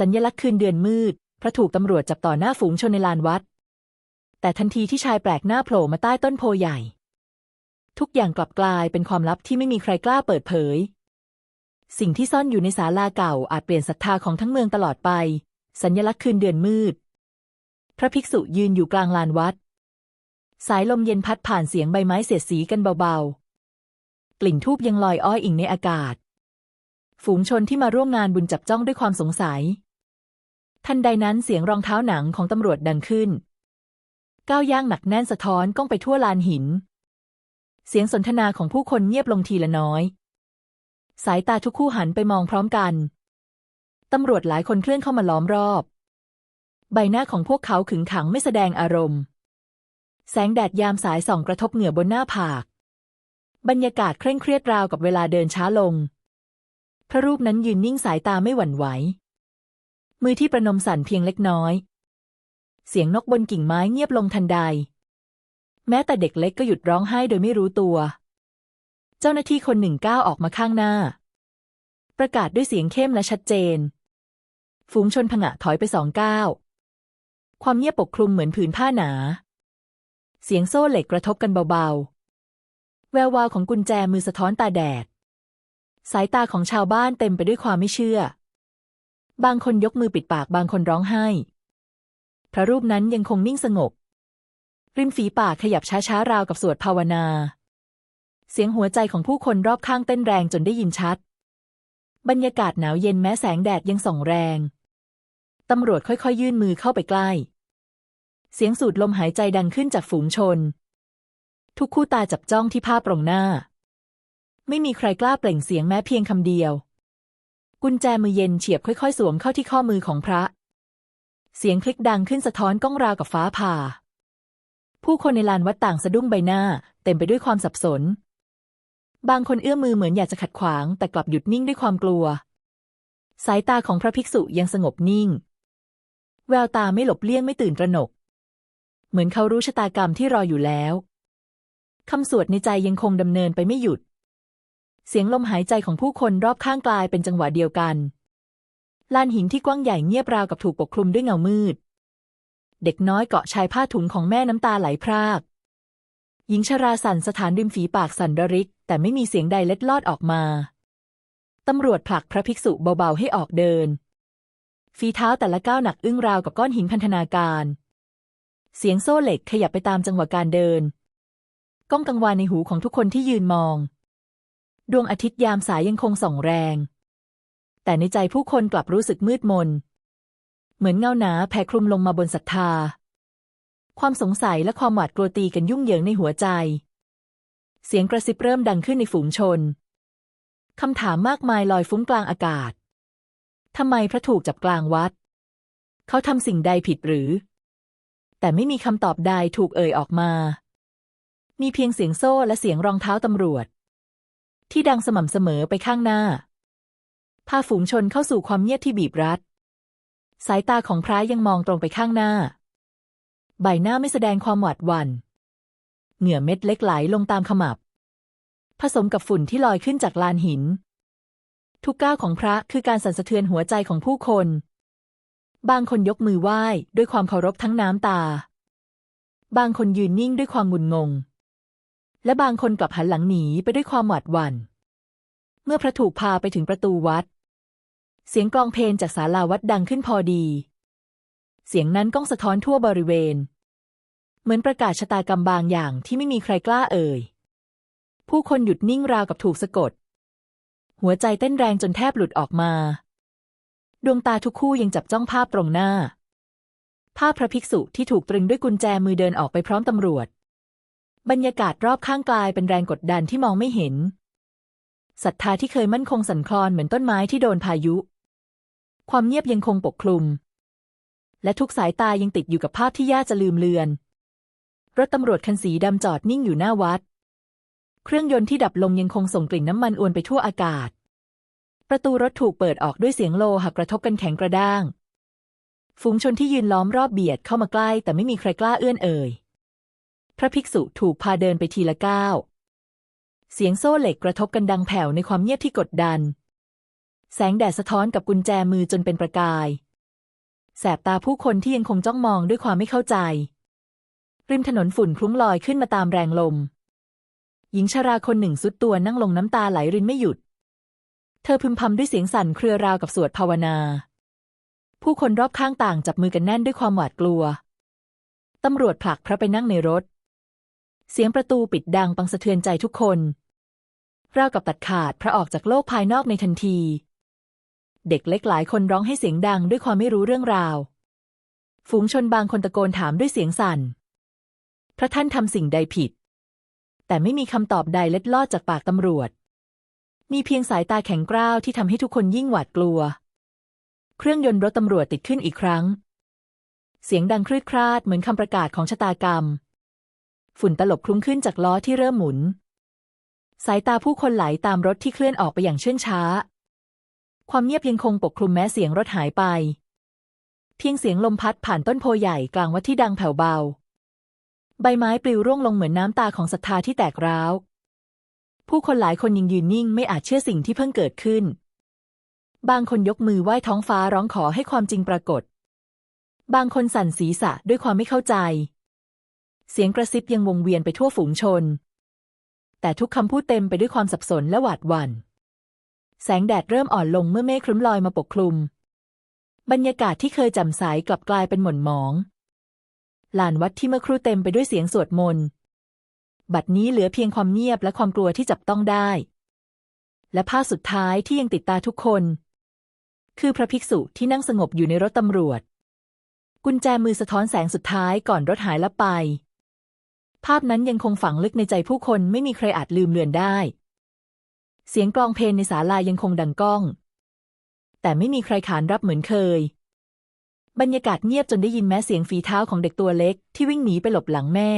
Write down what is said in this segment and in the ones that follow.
สัญญลักษณ์คืนเดือนมืด พระถูกตำรวจจับต่อหน้าฝูงชนในลานวัด แต่ทันทีที่ชายแปลกหน้าโผล่มาใต้ต้นโพใหญ่ ทุกอย่างกลับกลายเป็นความลับที่ไม่มีใครกล้าเปิดเผย สิ่งที่ซ่อนอยู่ในศาลาเก่าอาจเปลี่ยนศรัทธาของทั้งเมืองตลอดไป สัญญลักษณ์คืนเดือนมืด พระภิกษุยืนอยู่กลางลานวัด สายลมเย็นพัดผ่านเสียงใบไม้เสียดสีกันเบาๆ กลิ่นทูบยังลอยอ้อยอิงในอากาศฝูงชนที่มาร่วมงานบุญจับจ้องด้วยความสงสัย ทันใดนั้นเสียงรองเท้าหนังของตำรวจดังขึ้น ก้าวย่างหนักแน่นสะท้อนก้องไปทั่วลานหิน เสียงสนทนาของผู้คนเงียบลงทีละน้อย สายตาทุกคู่หันไปมองพร้อมกัน ตำรวจหลายคนเคลื่อนเข้ามาล้อมรอบ ใบหน้าของพวกเขาขึงขังไม่แสดงอารมณ์ แสงแดดยามสายส่องกระทบเหงื่อบนหน้าผาก บรรยากาศเคร่งเครียดราวกับเวลาเดินช้าลง พระรูปนั้นยืนนิ่งสายตาไม่หวั่นไหว มือที่ประนมสั่นเพียงเล็กน้อย เสียงนกบนกิ่งไม้เงียบลงทันใด แม้แต่เด็กเล็กก็หยุดร้องไห้โดยไม่รู้ตัว เจ้าหน้าที่คนหนึ่งก้าวออกมาข้างหน้า ประกาศด้วยเสียงเข้มและชัดเจน ฝูงชนผงะถอยไปสองก้าวความเงียบปกคลุมเหมือนผืนผ้าหนา เสียงโซ่เหล็กกระทบกันเบาๆ แวววาวของกุญแจมือสะท้อนตาแดด สายตาของชาวบ้านเต็มไปด้วยความไม่เชื่อ บางคนยกมือปิดปากบางคนร้องไห้ พระรูปนั้นยังคงนิ่งสงบ ริมฝีปากขยับช้าๆราวกับสวดภาวนา เสียงหัวใจของผู้คนรอบข้างเต้นแรงจนได้ยินชัด บรรยากาศหนาวเย็นแม้แสงแดดยังส่องแรง ตำรวจค่อยๆ ยื่นมือเข้าไปใกล้ เสียงสูดลมหายใจดังขึ้นจากฝูงชน ทุกคู่ตาจับจ้องที่ภาพตรงหน้า ไม่มีใครกล้าเปล่งเสียงแม้เพียงคำเดียว กุญแจมือเย็นเฉียบค่อยๆ สวมเข้าที่ข้อมือของพระ เสียงคลิกดังขึ้นสะท้อนก้องราวกับฟ้าผ่า ผู้คนในลานวัดต่างสะดุ้งใบหน้า เต็มไปด้วยความสับสน บางคนเอื้อมมือเหมือนอยากจะขัดขวาง แต่กลับหยุดนิ่งด้วยความกลัว สายตาของพระภิกษุยังสงบนิ่ง แววตาไม่หลบเลี่ยงไม่ตื่นตระหนก เหมือนเขารู้ชะตากรรมที่รออยู่แล้วคำสวดในใจยังคงดำเนินไปไม่หยุด เสียงลมหายใจของผู้คนรอบข้างกลายเป็นจังหวะเดียวกัน ลานหินที่กว้างใหญ่เงียบราวกับถูกปกคลุมด้วยเงามืด เด็กน้อยเกาะชายผ้าถุงของแม่น้ำตาไหลพราก หญิงชราสั่นสถานริมฝีปากสั่นระริก แต่ไม่มีเสียงใดเล็ดลอดออกมา ตำรวจผลักพระภิกษุเบาๆให้ออกเดิน ฝีเท้าแต่ละก้าวหนักอึ้งราวกับก้อนหินพันธนาการ เสียงโซ่เหล็กขยับไปตามจังหวะการเดิน ก้องกังวานในหูของทุกคนที่ยืนมอง ดวงอาทิตย์ยามสายยังคงส่องแรง แต่ในใจผู้คนกลับรู้สึกมืดมน เหมือนเงาหนาแผ่คลุมลงมาบนศรัทธา ความสงสัยและความหวาดกลัวตีกันยุ่งเหยิงในหัวใจ เสียงกระซิบเริ่มดังขึ้นในฝูงชน คำถามมากมายลอยฟุ้งกลางอากาศทำไมพระถูกจับกลางวัด เขาทำสิ่งใดผิดหรือ แต่ไม่มีคำตอบใดถูกเอ่ยออกมา มีเพียงเสียงโซ่และเสียงรองเท้าตำรวจ ที่ดังสม่ำเสมอไปข้างหน้า พาฝูงชนเข้าสู่ความเงียบที่บีบรัด สายตาของพระยังมองตรงไปข้างหน้า ใบหน้าไม่แสดงความหวาดหวัน่น เหงื่อเม็ดเล็กไหลลงตามขมับ ผสมกับฝุ่นที่ลอยขึ้นจากลานหิน ทุกก้าวของพระคือการสั่นสะเทือนหัวใจของผู้คน บางคนยกมือไหว้ด้วยความเคารพทั้งน้ำตา บางคนยืนนิ่งด้วยความงุนงง และบางคนกลับหันหลังหนีไปด้วยความหวาดหวัน่น เมื่อพระถูกพาไปถึงประตูวัด เสียงกลองเพลงจากศาลาวัดดังขึ้นพอดี เสียงนั้นก้องสะท้อนทั่วบริเวณ เหมือนประกาศชะตากรรมบางอย่างที่ไม่มีใครกล้าเอ่ย ผู้คนหยุดนิ่งราวกับถูกสะกด หัวใจเต้นแรงจนแทบหลุดออกมา ดวงตาทุกคู่ยังจับจ้องภาพตรงหน้า ภาพพระภิกษุที่ถูกตรึงด้วยกุญแจมือเดินออกไปพร้อมตำรวจ บรรยากาศรอบข้างกลายเป็นแรงกดดันที่มองไม่เห็นศรัทธาที่เคยมั่นคงสั่นคลอนเหมือนต้นไม้ที่โดนพายุ ความเงียบยังคงปกคลุม และทุกสายตายังติดอยู่กับภาพที่ยากจะลืมเลือน รถตำรวจคันสีดำจอดนิ่งอยู่หน้าวัด เครื่องยนต์ที่ดับลงยังคงส่งกลิ่นน้ำมันอวนไปทั่วอากาศ ประตูรถถูกเปิดออกด้วยเสียงโลหะกระทบกันแข็งกระด้าง ฝูงชนที่ยืนล้อมรอบเบียดเข้ามาใกล้ แต่ไม่มีใครกล้าเอื้อนเอ่ย พระภิกษุถูกพาเดินไปทีละก้าวเสียงโซ่เหล็กกระทบกันดังแผ่วในความเงียบที่กดดัน แสงแดดสะท้อนกับกุญแจมือจนเป็นประกาย แสบตาผู้คนที่ยังคงจ้องมองด้วยความไม่เข้าใจ ริมถนนฝุ่นคลุ้งลอยขึ้นมาตามแรงลม หญิงชราคนหนึ่งสุดตัวนั่งลงน้ำตาไหลรินไม่หยุด เธอพึมพำด้วยเสียงสั่นเครือราวกับสวดภาวนา ผู้คนรอบข้างต่างจับมือกันแน่นด้วยความหวาดกลัว ตำรวจผลักพระไปนั่งในรถ เสียงประตูปิดดังปังสะเทือนใจทุกคน ราวกับตัดขาดพระออกจากโลกภายนอกในทันที เด็กเล็กหลายคนร้องให้เสียงดังด้วยความไม่รู้เรื่องราว ฝูงชนบางคนตะโกนถามด้วยเสียงสั่น พระท่านทำสิ่งใดผิด แต่ไม่มีคำตอบใดเล็ดลอดจากปากตำรวจ มีเพียงสายตาแข็งกร้าวที่ทำให้ทุกคนยิ่งหวาดกลัว เครื่องยนต์รถตำรวจติดขึ้นอีกครั้ง เสียงดังครืดคราดเหมือนคำประกาศของชะตากรรม ฝุ่นตลบคลุ้งขึ้นจากล้อที่เริ่มหมุน สายตาผู้คนไหลตามรถที่เคลื่อนออกไปอย่างเชื่องช้า ความเงียบยังคงปกคลุมแม้เสียงรถหายไป เพียงเสียงลมพัดผ่านต้นโพใหญ่กลางวัดที่ดังแผ่วเบา ใบไม้ปลิวร่วงลงเหมือนน้ำตาของศรัทธาที่แตกร้าว ผู้คนหลายคนยังยืนนิ่งไม่อาจเชื่อสิ่งที่เพิ่งเกิดขึ้น บางคนยกมือไหว้ท้องฟ้าร้องขอให้ความจริงปรากฏ บางคนสั่นศีรษะด้วยความไม่เข้าใจ เสียงกระซิบยังวงเวียนไปทั่วฝูงชน แต่ทุกคำพูดเต็มไปด้วยความสับสนและหวาดหวัน่น แสงแดดเริ่มอ่อนลงเมื่อเมฆครึ้มลอยมาปกคลุม บรรยากาศที่เคยจ่มใสกลับกลายเป็นหม่นหมอง ลานวัดที่เมื่อครู่เต็มไปด้วยเสียงสวดมนต์ บัดนี้เหลือเพียงความเงียบและความกลัวที่จับต้องได้ และภาพสุดท้ายที่ยังติดตาทุกคน คือพระภิกษุที่นั่งสงบอยู่ในรถตำรวจ กุญแจมือสะท้อนแสงสุดท้ายก่อนรถหายลับไป ภาพนั้นยังคงฝังลึกในใจผู้คนไม่มีใครอาจลืมเลือนได้ เสียงกลองเพลงในศาลายังคงดังก้อง แต่ไม่มีใครขานรับเหมือนเคย บรรยากาศเงียบจนได้ยินแม้เสียงฝีเท้าของเด็กตัวเล็กที่วิ่งหนีไปหลบหลังแม่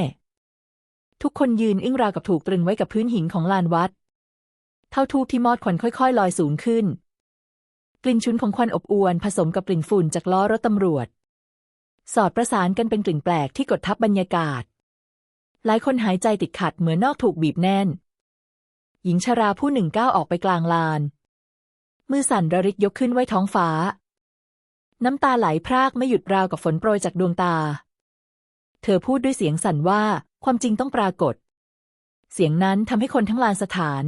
ทุกคนยืนอึ้งราวกับถูกตรึงไว้กับพื้นหินของลานวัด เท่าทูบที่มอดควันค่อยๆ ลอยสูงขึ้น กลิ่นชุนของควันอบอวนผสมกับกลิ่นฝุ่นจากล้อรถตำรวจ สอดประสานกันเป็นกลิ่นแปลกที่กดทับบรรยากาศ หลายคนหายใจติดขัดเหมือนนอกถูกบีบแน่น หญิงชราผู้หนึ่งก้าวออกไปกลางลาน มือสั่นระริกยกขึ้นไว้ท้องฟ้า น้ำตาไหลพรากไม่หยุดราวกับฝนโปรยจากดวงตา เธอพูดด้วยเสียงสั่นว่าความจริงต้องปรากฏ เสียงนั้นทำให้คนทั้งลานสถาน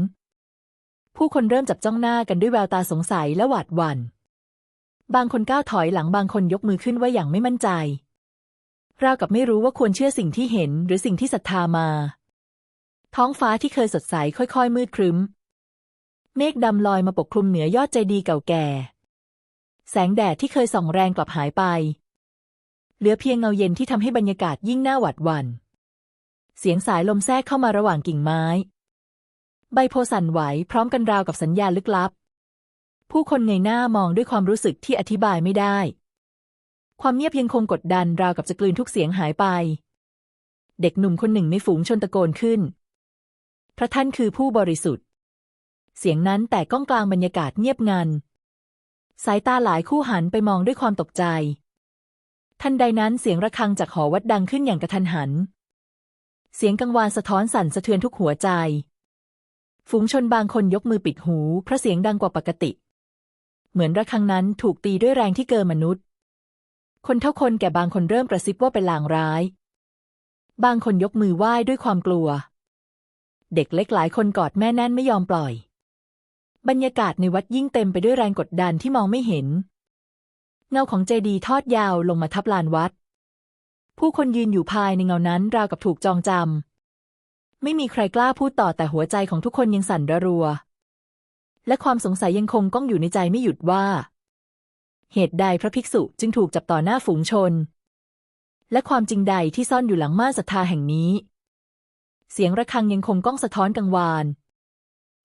ผู้คนเริ่มจับจ้องหน้ากันด้วยแววตาสงสัยและหวาดหวัน่น บางคนก้าวถอยหลังบางคนยกมือขึ้นไว่าอย่างไม่มั่นใจ ราวกับไม่รู้ว่าควรเชื่อสิ่งที่เห็นหรือสิ่งที่ศรัทธามา ท้องฟ้าที่เคยสดใสค่อยๆ มืดครึ้ม เมฆดำลอยมาปกคลุมเหนือยอดใจดีเก่าแก่ แสงแดดที่เคยส่องแรงกลับหายไป เหลือเพียงเงาเย็นที่ทำให้บรรยากาศยิ่งน่าหวาดหวัน่น เสียงสายลมแทรกเข้ามาระหว่างกิ่งไม้ ใบโพสั่นไหวพร้อมกันราวกับสัญญาณลึกลับ ผู้คนเงยหน้ามองด้วยความรู้สึกที่อธิบายไม่ได้ ความเงียบยังคงกดดันราวกับจะกลืนทุกเสียงหายไป เด็กหนุ่มคนหนึ่งในฝูงชนตะโกนขึ้น พระท่านคือผู้บริสุทธิ์ เสียงนั้นแต่ก้องกลางบรรยากาศเงียบงัน สายตาหลายคู่หันไปมองด้วยความตกใจ ทันใดนั้นเสียงระฆังจากหอวัดดังขึ้นอย่างกระทันหัน เสียงกังวานสะท้อนสั่นสะเทือนทุกหัวใจ ฝูงชนบางคนยกมือปิดหูเพราะเสียงดังกว่าปกติ เหมือนระฆังนั้นถูกตีด้วยแรงที่เกินมนุษย์ คนเท่าคนแก่บางคนเริ่มกระซิบว่าเป็นลางร้าย บางคนยกมือไหว้ด้วยความกลัว เด็กเล็กหลายคนกอดแม่แน่นไม่ยอมปล่อย บรรยากาศในวัดยิ่งเต็มไปด้วยแรงกดดันที่มองไม่เห็น เงาของเจดีย์ทอดยาวลงมาทับลานวัด ผู้คนยืนอยู่ภายในเงานั้นราวกับถูกจองจำไม่มีใครกล้าพูดต่อแต่หัวใจของทุกคนยังสั่นระรัว และความสงสัยยังคงก้องอยู่ในใจไม่หยุดว่า เหตุใดพระภิกษุจึงถูกจับต่อหน้าฝูงชน และความจริงใดที่ซ่อนอยู่หลังม่านศรัทธาแห่งนี้ เสียงระฆังยังคงก้องสะท้อนกังวาน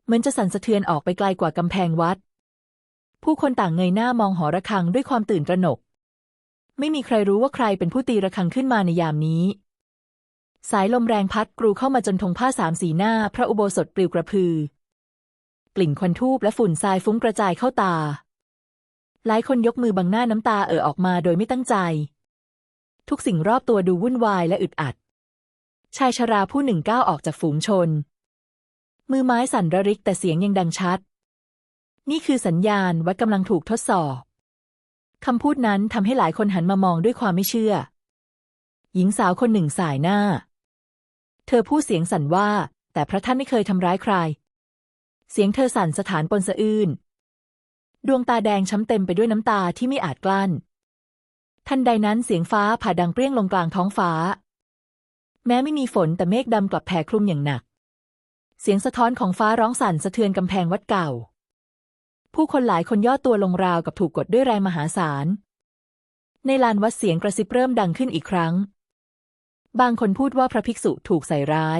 เหมือนจะสั่นสะเทือนออกไปไกลกว่ากำแพงวัด ผู้คนต่างเงยหน้ามองหอระฆังด้วยความตื่นตระหนก ไม่มีใครรู้ว่าใครเป็นผู้ตีระฆังขึ้นมาในยามนี้ สายลมแรงพัดกรูเข้ามาจนธงผ้าสามสีหน้า พระอุโบสถปลิวกระพือ กลิ่นควันทูบและฝุ่นทรายฟุ้งกระจายเข้าตา หลายคนยกมือบังหน้าน้ำตาเอ่อออกมาโดยไม่ตั้งใจ ทุกสิ่งรอบตัวดูวุ่นวายและอึดอัด ชายชราผู้หนึ่งก้าวออกจากฝูงชน มือไม้สั่นระริกแต่เสียงยังดังชัด นี่คือสัญญาณวัดกำลังถูกทดสอบคำพูดนั้นทำให้หลายคนหันมามองด้วยความไม่เชื่อ หญิงสาวคนหนึ่งสายหน้า เธอพูดเสียงสั่นว่า แต่พระท่านไม่เคยทำร้ายใคร เสียงเธอสั่นสถานปนสะอื้น ดวงตาแดงช้ำเต็มไปด้วยน้ำตาที่ไม่อาจกลั้น ทันใดนั้นเสียงฟ้าผ่าดังเปรี้ยงลงกลางท้องฟ้า แม้ไม่มีฝนแต่เมฆดำกลับแผ่คลุมอย่างหนัก เสียงสะท้อนของฟ้าร้องสั่นสะเทือนกำแพงวัดเก่า ผู้คนหลายคนย่อตัวลงราวกับถูกกดด้วยแรงมหาศาล ในลานวัดเสียงกระซิบเริ่มดังขึ้นอีกครั้ง บางคนพูดว่าพระภิกษุถูกใส่ร้าย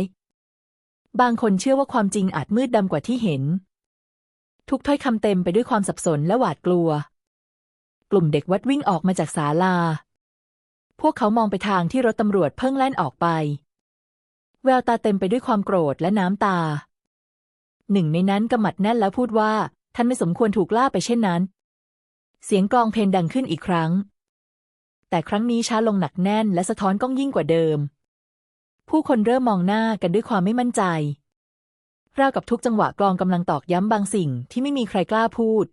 บางคนเชื่อว่าความจริงอาจมืดดำกว่าที่เห็น ทุกถ้อยคำเต็มไปด้วยความสับสนและหวาดกลัว กลุ่มเด็กวัดวิ่งออกมาจากศาลา พวกเขามองไปทางที่รถตำรวจเพิ่งแล่นออกไป แววตาเต็มไปด้วยความโกรธและน้ำตา หนึ่งในนั้นกำมัดแน่นแล้วพูดว่า ท่านไม่สมควรถูกล่าไปเช่นนั้น เสียงกลองเพลงดังขึ้นอีกครั้ง แต่ครั้งนี้ช้าลงหนักแน่นและสะท้อนก้องยิ่งกว่าเดิม ผู้คนเริ่มมองหน้ากันด้วยความไม่มั่นใจ ราวกับทุกจังหวะกลองกำลังตอกย้ำบางสิ่งที่ไม่มีใครกล้าพูด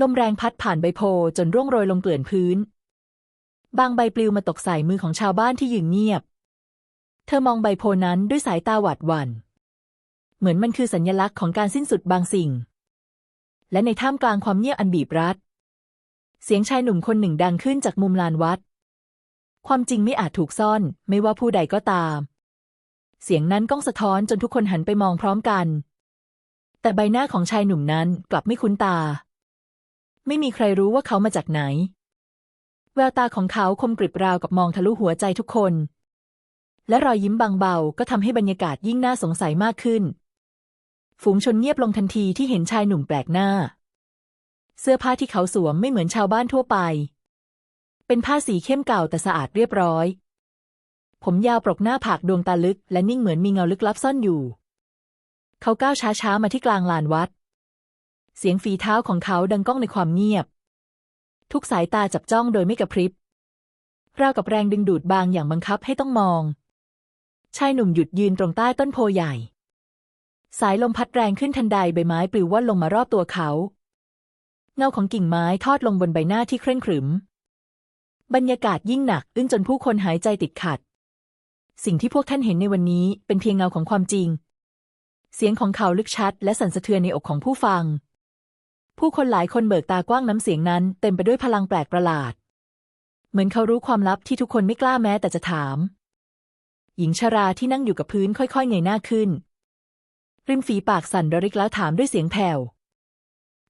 ลมแรงพัดผ่านใบโพจนร่วงโรยลงเกลื่อนพื้น บางใบปลิวมาตกใส่มือของชาวบ้านที่ยืนเงียบ เธอมองใบโพนั้นด้วยสายตาหวาดหวัน่น เหมือนมันคือสัญญลักษณ์ของการสิ้นสุดบางสิ่ง และในท่ามกลางความเงียบอันบีบรัด เสียงชายหนุ่มคนหนึ่งดังขึ้นจากมุมลานวัด ความจริงไม่อาจถูกซ่อน ไม่ว่าผู้ใดก็ตาม เสียงนั้นก้องสะท้อนจนทุกคนหันไปมองพร้อมกัน แต่ใบหน้าของชายหนุ่มนั้นกลับไม่คุ้นตา ไม่มีใครรู้ว่าเขามาจากไหน แววตาของเขาคมกริบราวกับมองทะลุหัวใจทุกคน และรอยยิ้มบางเบาก็ทำให้บรรยากาศยิ่งน่าสงสัยมากขึ้น ฝูงชนเงียบลงทันทีที่เห็นชายหนุ่มแปลกหน้า เสื้อผ้าที่เขาสวมไม่เหมือนชาวบ้านทั่วไป เป็นผ้าสีเข้มเก่าแต่สะอาดเรียบร้อย ผมยาวปรกหน้าผากดวงตาลึก และนิ่งเหมือนมีเงาลึกลับซ่อนอยู่ เขาก้าวช้าๆมาที่กลางลานวัด เสียงฝีเท้าของเขาดังก้องในความเงียบ ทุกสายตาจับจ้องโดยไม่กระพริบราวกับแรงดึงดูดบางอย่างบังคับให้ต้องมอง ชายหนุ่มหยุดยืนตรงใต้ต้นโพใหญ่ สายลมพัดแรงขึ้นทันใดใบไม้ปลิวว่อนลงมารอบตัวเขา เงาของกิ่งไม้ทอดลงบนใบหน้าที่เคร่งขรึม บรรยากาศยิ่งหนักอึ้งจนผู้คนหายใจติดขัด สิ่งที่พวกท่านเห็นในวันนี้เป็นเพียงเงาของความจริง เสียงของเขาลึกชัด และสั่นสะเทือนในอกของผู้ฟัง ผู้คนหลายคนเบิกตากว้างน้ำเสียงนั้นเต็มไปด้วยพลังแปลกประหลาด เหมือนเขารู้ความลับที่ทุกคนไม่กล้าแม้แต่จะถาม หญิงชราที่นั่งอยู่กับพื้นค่อยๆเงยหน้าขึ้น ริมฝีปากสั่นระริกแล้วถามด้วยเสียงแผ่ว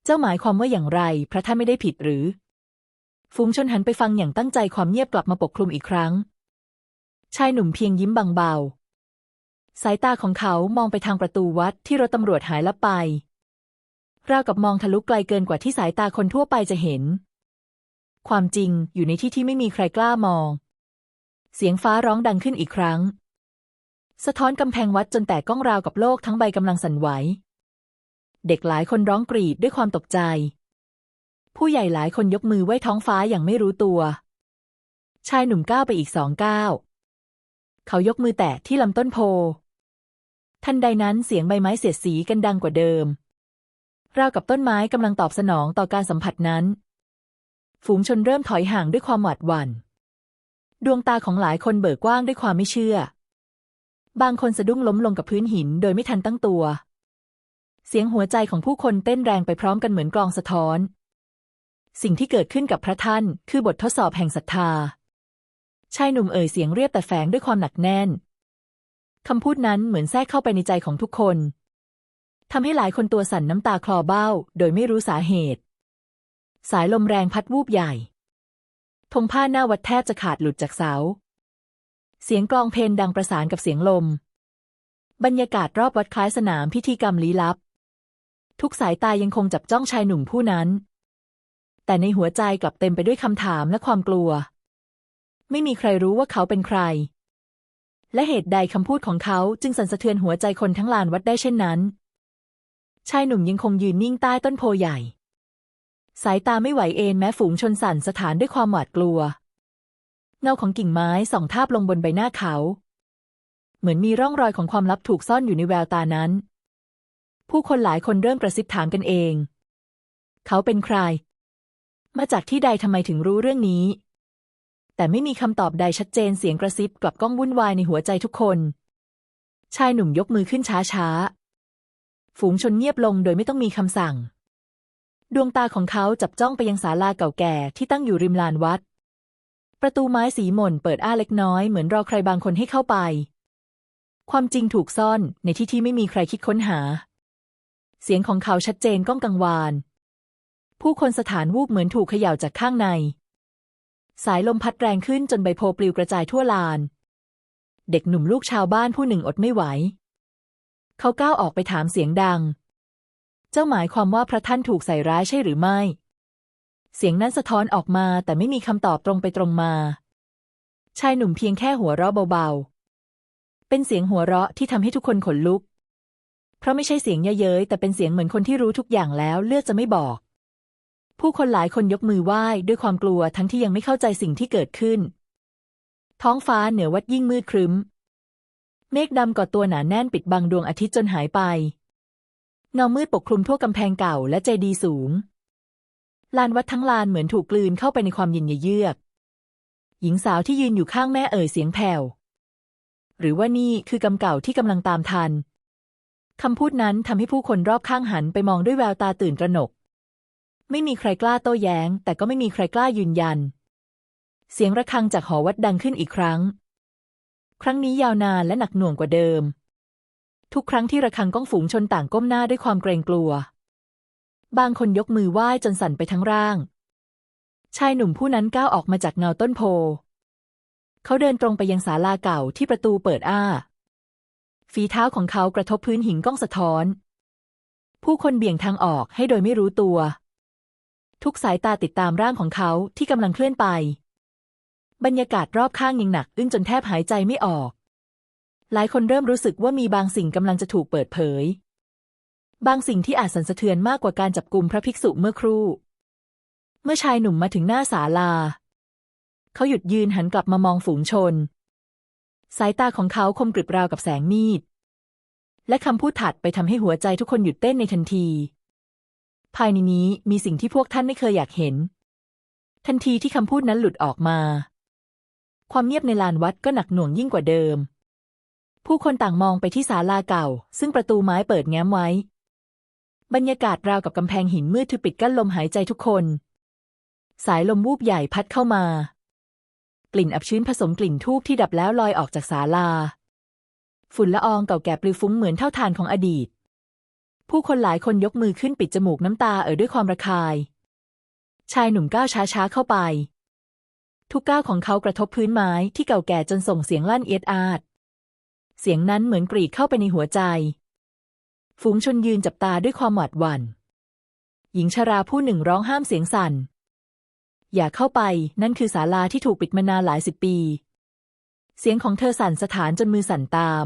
เจ้าหมายความว่าอย่างไร พระท่านไม่ได้ผิดหรือฝูงชนหันไปฟังอย่างตั้งใจความเงียบกลับมาปกคลุมอีกครั้ง ชายหนุ่มเพียงยิ้มบางเบา สายตาของเขามองไปทางประตูวัดที่รถตำรวจหายลับไป ราวกับมองทะลุไกลเกินกว่าที่สายตาคนทั่วไปจะเห็น ความจริงอยู่ในที่ที่ไม่มีใครกล้ามอง เสียงฟ้าร้องดังขึ้นอีกครั้ง สะท้อนกำแพงวัดจนแตกก้องราวกับโลกทั้งใบกำลังสั่นไหว เด็กหลายคนร้องกรีดด้วยความตกใจ ผู้ใหญ่หลายคนยกมือไหว้ท้องฟ้าอย่างไม่รู้ตัว ชายหนุ่มก้าวไปอีกสองก้าว เขายกมือแตะที่ลำต้นโพ ทันใดนั้นเสียงใบไม้เสียดสีกันดังกว่าเดิม ราวกับต้นไม้กำลังตอบสนองต่อการสัมผัสนั้น ฝูงชนเริ่มถอยห่างด้วยความหวาดหวัน่น ดวงตาของหลายคนเบิกกว้างด้วยความไม่เชื่อ บางคนสะดุ้งล้มลงกับพื้นหินโดยไม่ทันตั้งตัว เสียงหัวใจของผู้คนเต้นแรงไปพร้อมกันเหมือนกลองสะท้อน สิ่งที่เกิดขึ้นกับพระท่านคือบททดสอบแห่งศรัทธา ชายหนุ่มเอ่ยเสียงเรียบแต่แฝงด้วยความหนักแน่น คำพูดนั้นเหมือนแทรกเข้าไปในใจของทุกคนทำให้หลายคนตัวสั่นน้ำตาคลอเบ้า โดยไม่รู้สาเหตุ สายลมแรงพัดวูบใหญ่ธงผ้าหน้าวัดแทบจะขาดหลุดจากเสา เสียงกลองเพลงดังประสานกับเสียงลม บรรยากาศรอบวัดคล้ายสนามพิธีกรรมลี้ลับ ทุกสายตายังคงจับจ้องชายหนุ่มผู้นั้น แต่ในหัวใจกลับเต็มไปด้วยคำถามและความกลัว ไม่มีใครรู้ว่าเขาเป็นใคร และเหตุใดคำพูดของเขาจึงสั่นสะเทือนหัวใจคนทั้งลานวัดได้เช่นนั้น ชายหนุ่มยังคงยืนนิ่งใต้ต้นโพใหญ่ สายตาไม่ไหวเอนแม้ฝูงชนสั่นสถานด้วยความหวาดกลัว เงาของกิ่งไม้ส่องทาบลงบนใบหน้าเขา เหมือนมีร่องรอยของความลับถูกซ่อนอยู่ในแววตานั้น ผู้คนหลายคนเริ่มกระซิบถามกันเอง เขาเป็นใคร มาจากที่ใดทำไมถึงรู้เรื่องนี้ แต่ไม่มีคำตอบใดชัดเจนเสียงกระซิบกลับก้องวุ่นวายในหัวใจทุกคน ชายหนุ่มยกมือขึ้นช้าๆ ฝูงชนเงียบลงโดยไม่ต้องมีคำสั่ง ดวงตาของเขาจับจ้องไปยังศาลาเก่าแก่ที่ตั้งอยู่ริมลานวัด ประตูไม้สีหม่นเปิดอ้าเล็กน้อยเหมือนรอใครบางคนให้เข้าไป ความจริงถูกซ่อนในที่ที่ไม่มีใครคิดค้นหา เสียงของเขาชัดเจนก้องกังวาน ผู้คนสถานวูบเหมือนถูกเขย่าจากข้างใน สายลมพัดแรงขึ้นจนใบโพปลิวกระจายทั่วลาน เด็กหนุ่มลูกชาวบ้านผู้หนึ่งอดไม่ไหว เขาก้าวออกไปถามเสียงดัง เจ้าหมายความว่าพระท่านถูกใส่ร้ายใช่หรือไม่ เสียงนั้นสะท้อนออกมาแต่ไม่มีคำตอบตรงไปตรงมา ชายหนุ่มเพียงแค่หัวเราะเบาๆ เป็นเสียงหัวเราะที่ทำให้ทุกคนขนลุก เพราะไม่ใช่เสียงเย้ยแต่เป็นเสียงเหมือนคนที่รู้ทุกอย่างแล้วเลือกจะไม่บอก ผู้คนหลายคนยกมือไหว้ด้วยความกลัวทั้งที่ยังไม่เข้าใจสิ่งที่เกิดขึ้น ท้องฟ้าเหนือวัดยิ่งมืดครึ้ม เมฆดำก่อตัวหนาแน่นปิดบังดวงอาทิตย์จนหายไปเงามืดปกคลุมทั่วกำแพงเก่าและเจดีย์สูง ลานวัดทั้งลานเหมือนถูกกลืนเข้าไปในความเย็นเยือก หญิงสาวที่ยืนอยู่ข้างแม่เอ่ยเสียงแผ่ว หรือว่านี่คือกรรมเก่าที่กำลังตามทัน คำพูดนั้นทำให้ผู้คนรอบข้างหันไปมองด้วยแววตาตื่นตระหนก ไม่มีใครกล้าโต้แย้ง แต่ก็ไม่มีใครกล้ายืนยัน เสียงระฆังจากหอวัดดังขึ้นอีกครั้ง ครั้งนี้ยาวนานและหนักหน่วงกว่าเดิม ทุกครั้งที่ระฆังก้องฝูงชนต่างก้มหน้าด้วยความเกรงกลัว บางคนยกมือไหว้จนสั่นไปทั้งร่าง ชายหนุ่มผู้นั้นก้าวออกมาจากเงาต้นโพ เขาเดินตรงไปยังศาลาเก่าที่ประตูเปิดอ้า ฝีเท้าของเขากระทบพื้นหินก้องสะท้อน ผู้คนเบี่ยงทางออกให้โดยไม่รู้ตัว ทุกสายตาติดตามร่างของเขาที่กำลังเคลื่อนไป บรรยากาศรอบข้างยังหนักอึ้งจนแทบหายใจไม่ออก หลายคนเริ่มรู้สึกว่ามีบางสิ่งกำลังจะถูกเปิดเผย บางสิ่งที่อาจสั่นสะเทือนมากกว่าการจับกลุ่มพระภิกษุเมื่อครู่ เมื่อชายหนุ่มมาถึงหน้าศาลา เขาหยุดยืนหันกลับมามองฝูงชน สายตาของเขาคมกริบราวกับแสงมีดและคำพูดถัดไปทำให้หัวใจทุกคนหยุดเต้นในทันที ภายในนี้มีสิ่งที่พวกท่านไม่เคยอยากเห็น ทันทีที่คำพูดนั้นหลุดออกมา ความเงียบในลานวัดก็หนักหน่วงยิ่งกว่าเดิม ผู้คนต่างมองไปที่ศาลาเก่า ซึ่งประตูไม้เปิดแง้มไว้ บรรยากาศราวกับกำแพงหินมืดทึบปิดกั้นลมหายใจทุกคน สายลมวูบใหญ่พัดเข้ามา กลิ่นอับชื้นผสมกลิ่นทูบที่ดับแล้วลอยออกจากศาลา ฝุ่นละอองเก่าแก่ปลิวฟุ้งเหมือนเท่าทานของอดีต ผู้คนหลายคนยกมือขึ้นปิดจมูกน้ำตาเอ่อด้วยความระคาย ชายหนุ่มก้าวช้าๆเข้าไป ทุกก้าวของเขากระทบพื้นไม้ที่เก่าแก่จนส่งเสียงลั่นเอียดอาด เสียงนั้นเหมือนกรีดเข้าไปในหัวใจ ฝูงชนยืนจับตาด้วยความหวาดหวัน่น หญิงชราผู้หนึ่งร้องห้ามเสียงสั่น อย่าเข้าไป นั่นคือศาลาที่ถูกปิดมานานหลายสิบปี เสียงของเธอสั่นสถานจนมือสั่นตาม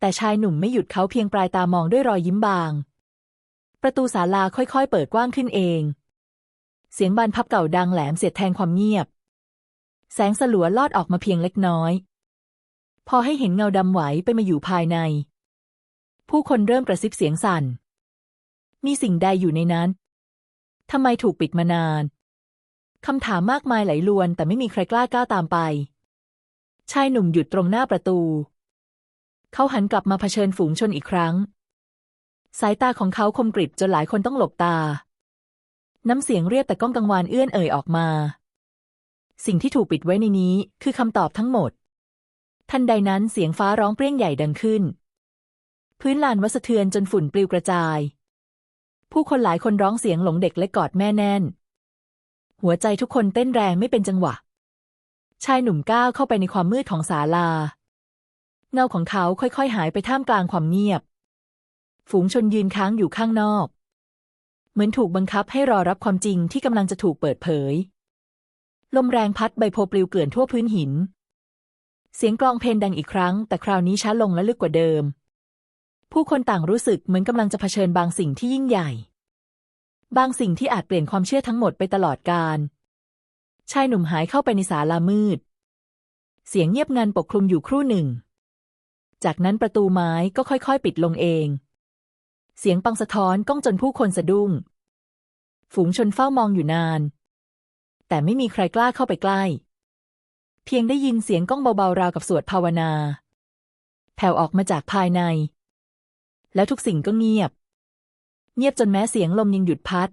แต่ชายหนุ่มไม่หยุดเขาเพียงปลายตามองด้วยรอยยิ้มบาง ประตูศาลาค่อยๆ เปิดกว้างขึ้นเอง เสียงบานพับเก่าดังแหลมเสียดแทงความเงียบ แสงสลัวลอดออกมาเพียงเล็กน้อย พอให้เห็นเงาดำไหวไปมาอยู่ภายใน ผู้คนเริ่มกระซิบเสียงสั่น มีสิ่งใดอยู่ในนั้นทำไมถูกปิดมานานคำถามมากมายไหลลวนแต่ไม่มีใครกล้าก้าวตามไป ชายหนุ่มหยุดตรงหน้าประตู เขาหันกลับมาเผชิญฝูงชนอีกครั้ง สายตาของเขาคมกริบจนหลายคนต้องหลบตา น้ำเสียงเรียบแต่ก้องกังวานเอื้อนเอ่ยออกมา สิ่งที่ถูกปิดไว้ในนี้คือคำตอบทั้งหมด ทันใดนั้นเสียงฟ้าร้องเปรี้ยงใหญ่ดังขึ้น พื้นลานวัดสะเทือนจนฝุ่นปลิวกระจาย ผู้คนหลายคนร้องเสียงหลงเด็กและกอดแม่แน่น หัวใจทุกคนเต้นแรงไม่เป็นจังหวะชายหนุ่มก้าวเข้าไปในความมืดของศาลา เงาของเขาค่อยๆ หายไปท่ามกลางความเงียบ ฝูงชนยืนค้างอยู่ข้างนอก เหมือนถูกบังคับให้รอรับความจริงที่กำลังจะถูกเปิดเผย ลมแรงพัดใบโพปลิวเกลื่อนทั่วพื้นหิน เสียงกลองเพลงดังอีกครั้ง แต่คราวนี้ช้าลงและลึกกว่าเดิม ผู้คนต่างรู้สึกเหมือนกำลังจะเผชิญบางสิ่งที่ยิ่งใหญ่ บางสิ่งที่อาจเปลี่ยนความเชื่อทั้งหมดไปตลอดกาลชายหนุ่มหายเข้าไปในศาลามืด เสียงเงียบงันปกคลุมอยู่ครู่หนึ่ง จากนั้นประตูไม้ก็ค่อยๆ ปิดลงเอง เสียงปังสะท้อนก้องจนผู้คนสะดุ้ง ฝูงชนเฝ้ามองอยู่นาน แต่ไม่มีใครกล้าเข้าไปใกล้ เพียงได้ยินเสียงก้องเบาๆราวกับสวดภาวนา แผ่วออกมาจากภายใน แล้วทุกสิ่งก็เงียบ เงียบจนแม้เสียงลมยังหยุดพัด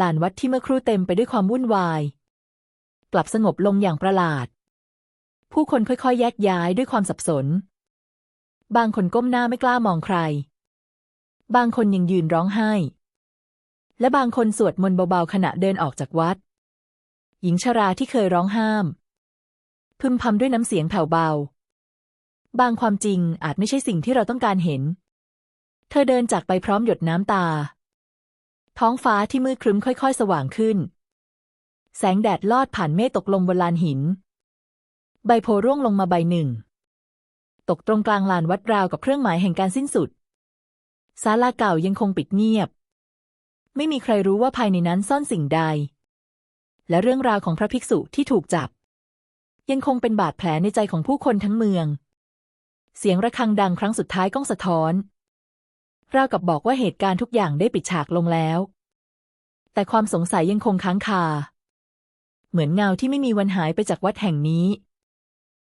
ลานวัดที่เมื่อครู่เต็มไปด้วยความวุ่นวาย กลับสงบลงอย่างประหลาด ผู้คนค่อยๆ แยกย้ายด้วยความสับสน บางคนก้มหน้าไม่กล้ามองใคร บางคนยังยืนร้องไห้ และบางคนสวดมนต์เบาๆขณะเดินออกจากวัด หญิงชราที่เคยร้องห้าม พึมพำด้วยน้ำเสียงแผ่วเบา บางความจริงอาจไม่ใช่สิ่งที่เราต้องการเห็น เธอเดินจากไปพร้อมหยดน้ำตา ท้องฟ้าที่มืดครึ้มค่อยๆ สว่างขึ้น แสงแดดลอดผ่านเมฆตกลงบนลานหิน ใบโพร่วงลงมาใบหนึ่ง ตกตรงกลางลานวัดราวกับเครื่องหมายแห่งการสิ้นสุดศาลาเก่ายังคงปิดเงียบ ไม่มีใครรู้ว่าภายในนั้นซ่อนสิ่งใด และเรื่องราวของพระภิกษุที่ถูกจับ ยังคงเป็นบาดแผลในใจของผู้คนทั้งเมือง เสียงระฆังดังครั้งสุดท้ายก้องสะท้อนราวกับบอกว่าเหตุการณ์ทุกอย่างได้ปิดฉากลงแล้ว แต่ความสงสัยยังคงค้างคา เหมือนเงาที่ไม่มีวันหายไปจากวัดแห่งนี้